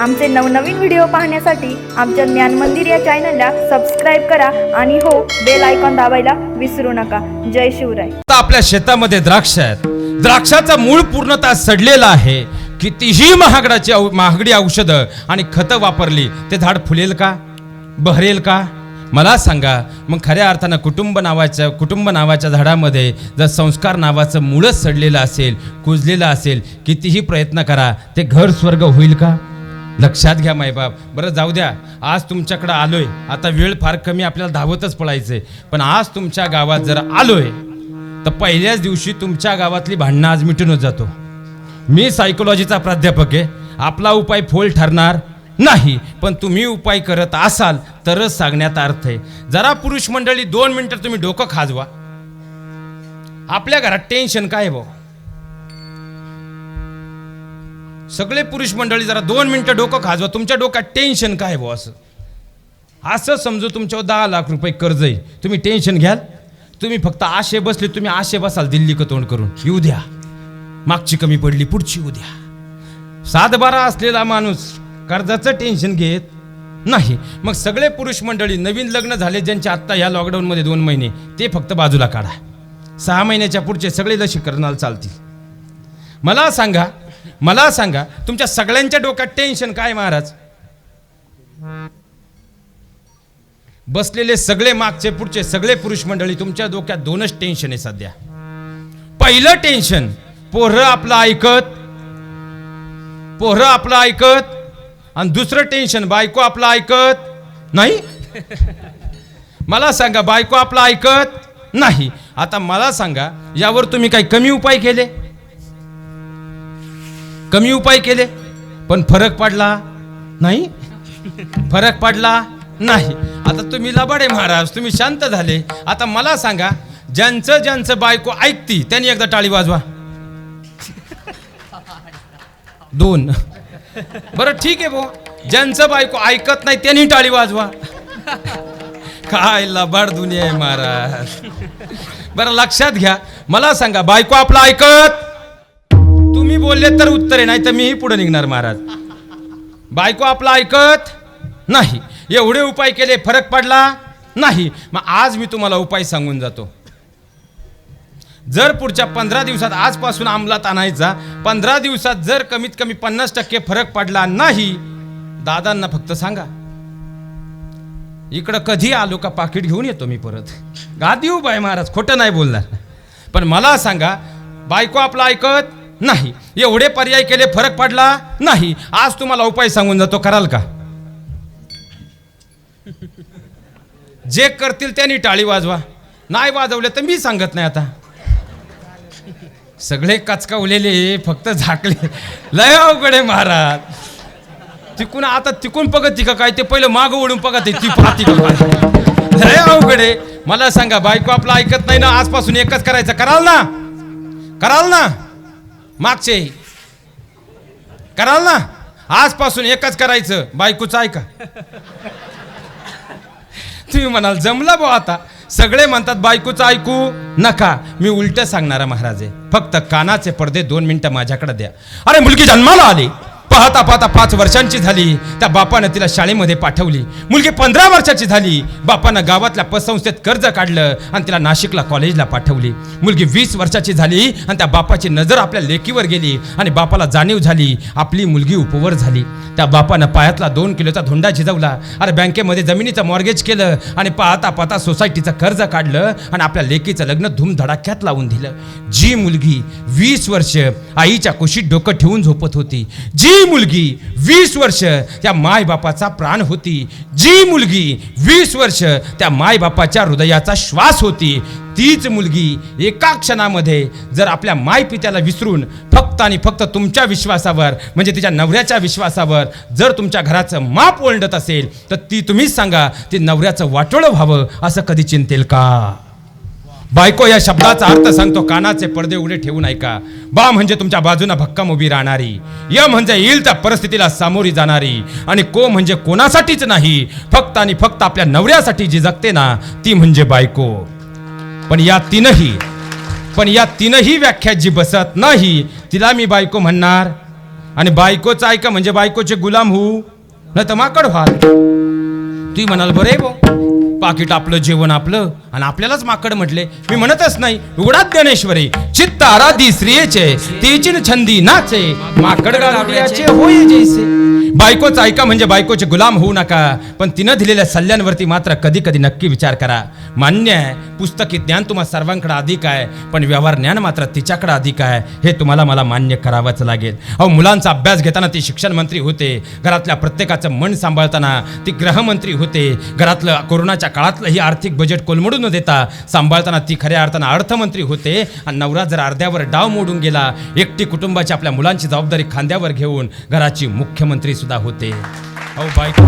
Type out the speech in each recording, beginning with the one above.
आमचे नवनवीन व्हिडिओ पाहण्यासाठी आमच्या ज्ञान मंदिर या चॅनलला सबस्क्राईब करा आणि हो बेल आयकॉन दाबायला विसरू नका. जय शिवराय. आपल्या शेतामध्ये द्राक्ष आहेत. द्राक्षाचा मूळ पूर्णतः सडलेला आहे. कितीही महागडाची औ- महागडी औषधं आणि खतं वापरली ते झाड फुलेल का? बहरेल का? मला सांगा मग खऱ्या अर्थानं कुटुंब नावाच्या कुटुंब नावाच्या झाडामध्ये जर संस्कार नावाचं मुळच सडलेलं असेल कुजलेलं असेल कितीही प्रयत्न करा ते घर स्वर्ग होईल का? लक्षात घ्या मायबाप बरं जाऊ द्या. आज तुमच्याकडं आलोय. आता वेळ फार कमी आपल्याला धावतच पळायचंय. पण आज तुमच्या गावात जर आलोय तर पहिल्याच दिवशी तुमच्या गावातली भांडणं आज मिटूनच जातो. मी सायकोलॉजीचा प्राध्यापक आहे. आपला उपाय फोल ठरणार नाही पण तुम्ही उपाय करत असाल तरच सांगण्यात अर्थ आहे. जरा पुरुष मंडळी दोन मिनटं तुम्ही डोकं खाजवा. आपल्या घरात टेन्शन काय आहे भाऊ? सगळे पुरुष मंडळी जरा दोन मिनटं डोकं खाजवा. तुमच्या डोक्यात टेन्शन काय आहे भाऊ असं? असं समजू तुमच्यावर दहा लाख रुपये कर्ज आहे. तुम्ही टेन्शन घ्याल. तुम्ही फक्त आशे बसले तुम्ही आशे बसाल दिल्ली का तोंड करून. येऊ द्या. मागची कमी पडली पुढची येऊ द्या. सातबारा असलेला माणूस कर्जाचं टेन्शन घेत नाही. मग सगळे पुरुष मंडळी नवीन लग्न झाले ज्यांचे आत्ता ह्या लॉकडाऊनमध्ये दोन महिने ते फक्त बाजूला काढा. सहा महिन्याच्या पुढचे सगळे लसीकरणाला चालतील. मला सांगा मला सांगा तुमच्या सगळ्यांच्या डोक्यात टेन्शन काय महाराज? बसलेले सगळे मागचे पुढचे सगळे पुरुष मंडळी तुमच्या डोक्यात दोनच टेन्शन आहे सध्या. पहिलं टेन्शन पोरं आपलं ऐकत पोरं आपलं ऐकत आणि दुसरं टेन्शन बायको आपलं ऐकत नाही? मला सांगा बायको आपलं ऐकत नाही. आता मला सांगा यावर तुम्ही काही कमी उपाय केले? कमी उपाय केले पण फरक पडला नाही? फरक पडला नाही. आता तुम्ही लबाडे महाराज तुम्ही शांत झाले. आता मला सांगा ज्यांचं ज्यांचं बायको ऐकती त्यांनी एकदा टाळी वाजवा. दोन. बरं ठीक आहे भाऊ. ज्यांचं बायको ऐकत नाही त्यांनी टाळी वाजवा. काय लबाड दुनिया आहे महाराज. बरं लक्षात घ्या. मला सांगा बायको आपलं ऐकत तुम्ही बोलले तर उत्तर आहे नाही तर मीही पुढे निघणार महाराज. बायको आपला ऐकत नाही. एवढे उपाय केले फरक पडला नाही. मग आज मी तुम्हाला उपाय सांगून जातो. जर पुढच्या पंधरा दिवसात आजपासून अंमलात आणायचा पंधरा दिवसात जर कमीत कमी पन्नास टक्के फरक पडला नाही दादांना फक्त सांगा. इकडं कधी आलो का पाकिट घेऊन येतो मी परत. गादी उभा आहे महाराज खोटं नाही बोलणार. पण मला सांगा बायको आपला ऐकत नाही. एवढे पर्याय केले फरक पडला? नाही. आज तुम्हाला उपाय सांगून जातो कराल का? जे करतील त्यांनी टाळी वाजवा. नाही वाजवले तर मी सांगत नाही आता. सगळे कचकावलेले फक्त झाकले. लय अवघड आहे महाराज. तिकून आता तिकून पगत का काय? ते पहिलं माग ओढून पगत ती पाहती लय अवघड आहे. मला सांगा बायको आपलं ऐकत नाही ना आजपासून एकच करायचं. कराल ना? कराल ना? मागचे. कराल ना? आजपासून एकच करायचं. बायकोचं ऐका. तुम्ही म्हणाल जमला भाऊ आता. सगळे म्हणतात बायकोचं ऐकू नका. मी उलट सांगणारा महाराज आहे फक्त कानाचे पडदे दोन मिनिटं माझ्याकडे द्या. अरे मुलगी जन्माला आली. पाहता पाहता पाच वर्षांची झाली. त्या बापानं तिला शाळेमध्ये पाठवली. मुलगी पंधरा वर्षाची झाली. बापानं गावातल्या पतसंस्थेत कर्ज काढलं आणि तिला नाशिकला कॉलेजला पाठवली. मुलगी वीस वर्षाची झाली आणि त्या बापाची नजर आपल्या लेकीवर गेली आणि बापाला जाणीव झाली. आपली मुलगी उपवर झाली. त्या बापानं पायातला दोन किलोचा धोंडा झिजवला. अरे बँकेमध्ये जमिनीचं मॉर्गेज केलं आणि पाहता पाहता सोसायटीचं कर्ज काढलं आणि आपल्या लेकीचं लग्न धूमधडाक्यात लावून दिलं. जी मुलगी वीस वर्ष आईच्या कुशीत डोकं ठेवून झोपत होती. जी मुलगी वीस वर्ष त्या मायबापाचा प्राण होती. जी मुलगी वीस वर्ष त्या मायबापाच्या हृदयाचा श्वास होती. तीच मुलगी एका क्षणामध्ये जर आपल्या मायपित्याला विसरून फक्त आणि फक्त तुमच्या विश्वासावर म्हणजे तिच्या नवऱ्याच्या विश्वासावर जर तुमच्या घराचं माप ओलंडत असेल तर ती तुम्हीच सांगा ती नवऱ्याचं वाटोळं व्हावं असं कधी चिंतेल का? बायको या शब्दाचा अर्थ सांगतो कानाचे पडदे उघडे ठेवून ऐका. बा म्हणजे तुमच्या बाजूने भक्कम उभी राहणारी. य म्हणजे येईल त्या परिस्थितीला सामोरी जाणारी. आणि को म्हणजे कोणासाठीच नाही फक्त आणि फक्त आपल्या नवऱ्यासाठी जी जगते ना ती म्हणजे बायको. पण या तीनही पण या तीनही व्याख्यात जी बसत नाही तिला मी बायको म्हणणार. आणि बायकोचं ऐका म्हणजे बायकोचे गुलाम होऊ न तर माकड व्हाल. तुम्ही म्हणाल बरं आहे पाकिट आपलं जेवण आपलं आणि आपल्यालाच माकड म्हटले. मी म्हणतच नाही उघडात ज्ञानेश्वरी चित्त आराधी स्त्रियेचे तिची छंदी नाचे माकड होय जैसे. बायकोच ऐका म्हणजे बायकोचे गुलाम होऊ नका पण तिनं दिलेल्या सल्ल्यांवरती मात्र कधी कधी नक्की विचार करा. मान्य आहे पुस्तकी ज्ञान तुम्हा सर्वांकडे अधिक आहे पण व्यवहार ज्ञान मात्र तिच्याकडे अधिक आहे हे तुम्हाला मला मान्य करावंच लागेल. अहो मुलांचा अभ्यास घेताना ती शिक्षण मंत्री होते घरातल्या प्रत्येकाचं मन सांभाळताना ती गृहमंत्री होते घरातलं कोरोनाच्या काळातलं ही आर्थिक बजेट कोलमडून न देता सांभाळताना ती खऱ्या अर्थानं अर्थमंत्री होते आणि नवरा जर अर्ध्यावर डाव मोडून गेला एकटी कुटुंबाची आपल्या मुलांची जबाबदारी खांद्यावर घेऊन घराची मुख्यमंत्री सुद्धा होते. अहो बायको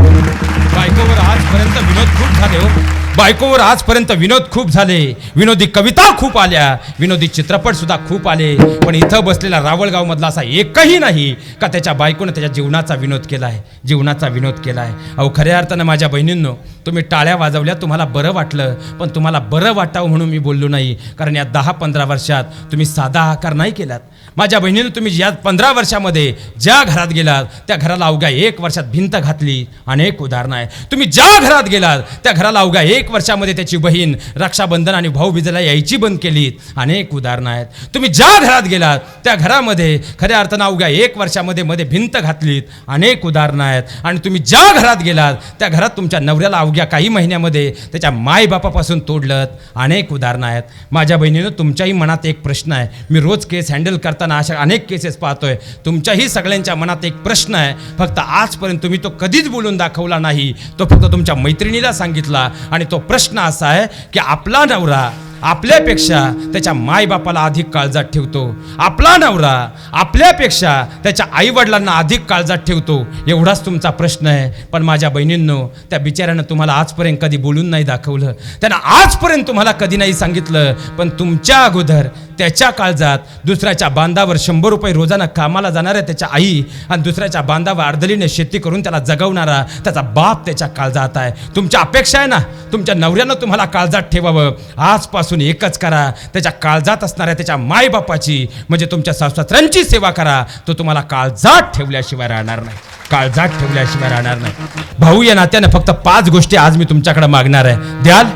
बायकोवर आजपर्यंत विनोद खूप झाले हो. बायकोवर आजपर्यंत विनोद खूप झाले. विनोदी कविता खूप आल्या. विनोदी चित्रपट सुद्धा खूप आले. पण इथं बसलेला रावळगाव मधला असा एकही नाही का त्याच्या बायकोनं त्याच्या जीवनाचा विनोद केला आहे जीवनाचा विनोद केला आहे अहो खऱ्या अर्थानं माझ्या बहिणींनो तुम्ही टाळ्या वाजवल्या तुम्हाला बरं वाटलं पण तुम्हाला बरं वाटावं म्हणून मी बोललो नाही. कारण या दहा पंधरा वर्षात तुम्ही साधा आकार नाही केलात. माझ्या बहिणीनं तुम्ही या पंधरा वर्षामध्ये ज्या घरात गेलात त्या घराला अवघ्या एक वर्षात भिंत घातली. अनेक उदाहरणं आहे तुम्ही ज्या घरात गेलात त्या घराला अवघ्या एक वर्षामध्ये त्याची बहीण रक्षाबंधन आणि भाऊबीजेला यायची बंद केलीत अनेक उदाहरणं आहेत. तुम्ही ज्या घरात गेलात त्या घरामध्ये खऱ्या अर्थानं अवघ्या एक वर्षामध्ये मध्ये भिंत घातलीत. अनेक उदाहरणं आहेत. आणि तुम्ही ज्या घरात गेलात त्या घरात तुमच्या नवऱ्याला अवघ्या काही महिन्यामध्ये त्याच्या मायबापापासून तोडलं अनेक उदाहरणं आहेत. माझ्या बहिणीनं तुमच्याही मनात एक प्रश्न आहे. मी रोज केस हँडल करताना अशा अनेक केसेस पाहतोय. तुमच्याही सगळ्यांच्या मनात एक प्रश्न आहे. फक्त आजपर्यंत तुम्ही तो कधीच बोलून दाखवला नाही. तो फक्त तुमच्या मैत्रिणीला सांगितला आणि तो प्रश्न असा आहे की आपला नवरा आपल्यापेक्षा त्याच्या मायबापाला अधिक काळजात ठेवतो. आपला नवरा आपल्यापेक्षा त्याच्या आईवडिलांना अधिक काळजात ठेवतो. एवढाच तुमचा प्रश्न आहे. पण माझ्या बहिणींनो त्या बिचाऱ्यानं तुम्हाला आजपर्यंत कधी बोलून नाही दाखवलं. त्यानं आजपर्यंत तुम्हाला कधी नाही सांगितलं. पण तुमच्या अगोदर त्याच्या काळजात दुसऱ्याच्या बांधावर शंभर रुपये रोजानं कामाला जाणाऱ्या त्याच्या आई आणि दुसऱ्याच्या बांधावर अर्धलीने शेती करून त्याला जगवणारा त्याचा बाप त्याच्या काळजात आहे. तुमच्या अपेक्षा आहे ना? तुमच्या नवऱ्यानं तुम्हाला काळजात ठेवावं. आजपासून एकच करा. त्याच्या काळजात असणाऱ्या त्याच्या मायबापाची म्हणजे तुमच्या सासऱ्यांची सेवा करा. तो तुम्हाला काळजात ठेवल्याशिवाय राहणार नाही. काळजात ठेवल्याशिवाय राहणार नाही. भाऊ या नात्याने फक्त पाच गोष्टी आज मी तुमच्याकडे मागणार आहे. द्याल?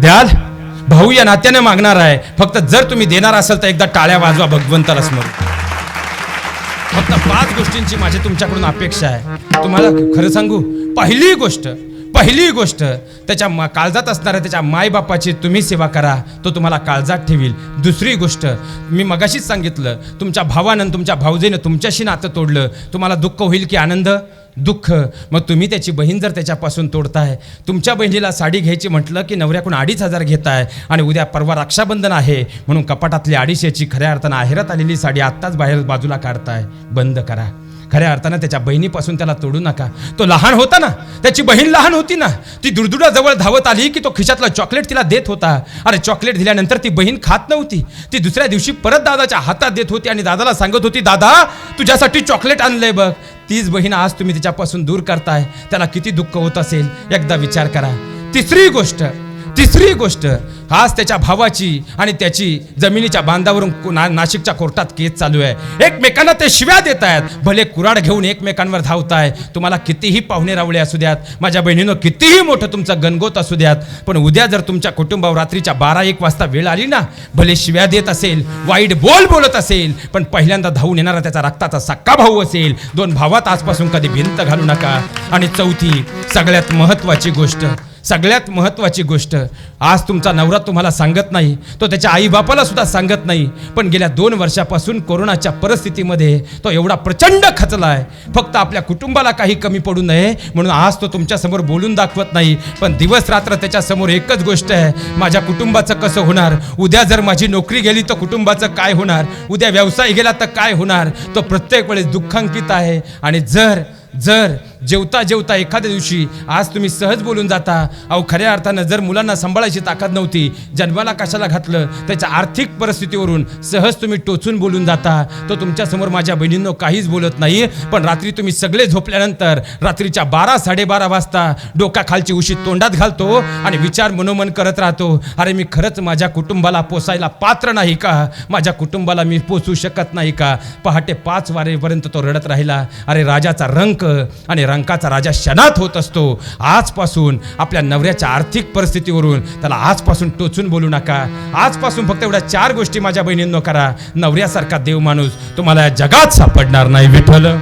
द्याल? भाऊ या नात्याने मागणार आहे. फक्त जर तुम्ही देणार असाल तर एकदा टाळ्या वाजवा भगवंताला स्मरून फक्त पाच गोष्टींची माझी तुमच्याकडून अपेक्षा आहे. तुम्हाला खरं सांगू पहिली गोष्ट पहिली गोष्ट त्याच्या मा- काळजात असणाऱ्या त्याच्या मायबापाची तुम्ही सेवा करा तो तुम्हाला काळजात ठेवील. दुसरी गोष्ट मी मगाशीच सांगितलं तुमच्या भावानं तुमच्या भाऊजेनं तुमच्याशी नातं तोडलं तुम्हाला दुःख होईल की आनंद? दुःख. मग तुम्ही त्याची बहीण जर त्याच्यापासून तोडताय तुमच्या बहिणीला साडी घ्यायची म्हटलं की नवऱ्याकडून अडीच हजार घेताय आणि उद्या परवा रक्षाबंधन आहे म्हणून कपाटातली अडीचशेची खऱ्या अर्थानं आहेरात आलेली साडी आत्ताच बाहेर बाजूला काढताय. बंद करा. खऱ्या अर्थानं त्याच्या बहिणीपासून त्याला तोडू नका. तो लहान होता ना त्याची बहीण लहान होती ना ती दुडदुडाजवळ धावत आली की तो खिशातलं चॉकलेट तिला देत होता. अरे चॉकलेट दिल्यानंतर ती बहीण खात नव्हती. ती दुसऱ्या दिवशी परत दादाच्या हातात देत होती आणि दादाला सांगत होती दादा तुझ्यासाठी चॉकलेट आणलंय बघ. तीच बहीण आज तुम्ही तिच्यापासून दूर करताय. त्याला किती दुःख होत असेल एकदा विचार करा. तिसरी गोष्ट तिसरी गोष्ट आज त्याच्या भावाची आणि त्याची जमिनीच्या बांधावरून ना नाशिकच्या कोर्टात केस चालू आहे. एकमेकांना ते शिव्या देत आहेत. भले कुराड घेऊन एकमेकांवर धावताय तुम्हाला कितीही पाहुणे रावळे असू द्यात माझ्या बहिणीनं कितीही मोठं तुमचं गणगोत असू द्यात पण उद्या जर तुमच्या कुटुंबावर रात्रीच्या बारा एक वाजता वेळ आली ना भले शिव्या देत असेल वाईट बोल बोलत असेल पण पहिल्यांदा धावून येणारा त्याचा रक्ताचा सक्का भाऊ असेल दोन भावात आजपासून कधी भिंत घालू नका. आणि चौथी सगळ्यात महत्वाची गोष्ट सगळ्यात महत्त्वाची गोष्ट आज तुमचा नवरा तुम्हाला सांगत नाही तो त्याच्या आईबापाला सुद्धा सांगत नाही पण गेल्या दोन वर्षापासून कोरोनाच्या परिस्थितीमध्ये तो एवढा प्रचंड खचला आहे फक्त आपल्या कुटुंबाला काही कमी पडू नये म्हणून आज तो तुमच्यासमोर बोलून दाखवत नाही. पण दिवस रात्र त्याच्यासमोर एकच गोष्ट आहे माझ्या कुटुंबाचं कसं होणार? उद्या जर माझी नोकरी गेली तर कुटुंबाचं काय होणार? उद्या व्यवसाय गेला तर काय होणार? तो प्रत्येक वेळेस दुःखांकित आहे आणि जर जर जेवता जेवता एखाद्या दिवशी आज तुम्ही सहज बोलून जाता. अहो खऱ्या अर्थानं जर मुलांना सांभाळायची ताकद नव्हती जन्माला कशाला घातलं त्याच्या आर्थिक परिस्थितीवरून सहज तुम्ही टोचून बोलून जाता. तो तुमच्यासमोर माझ्या बहिणींनो काहीच बोलत नाही पण रात्री तुम्ही सगळे झोपल्यानंतर रात्रीच्या बारा साडेबारा वाजता डोकाखालची उशी तोंडात घालतो आणि विचार मनोमन करत राहतो. अरे मी खरंच माझ्या कुटुंबाला पोसायला पात्र नाही का? माझ्या कुटुंबाला मी पोचू शकत नाही का? पहाटे पाच वारेपर्यंत तो रडत राहिला. अरे राजाचा रंक आणि रंकाचा राजा क्षणात होत असतो. आजपासून आपल्या नवऱ्याच्या आर्थिक परिस्थितीवरून त्याला आजपासून टोचून बोलू नका. आजपासून फक्त एवढ्या चार गोष्टी माझ्या बहिणींनो करा. नवऱ्यासारखा देव माणूस तुम्हाला या जगात सापडणार नाही विठ्ठल.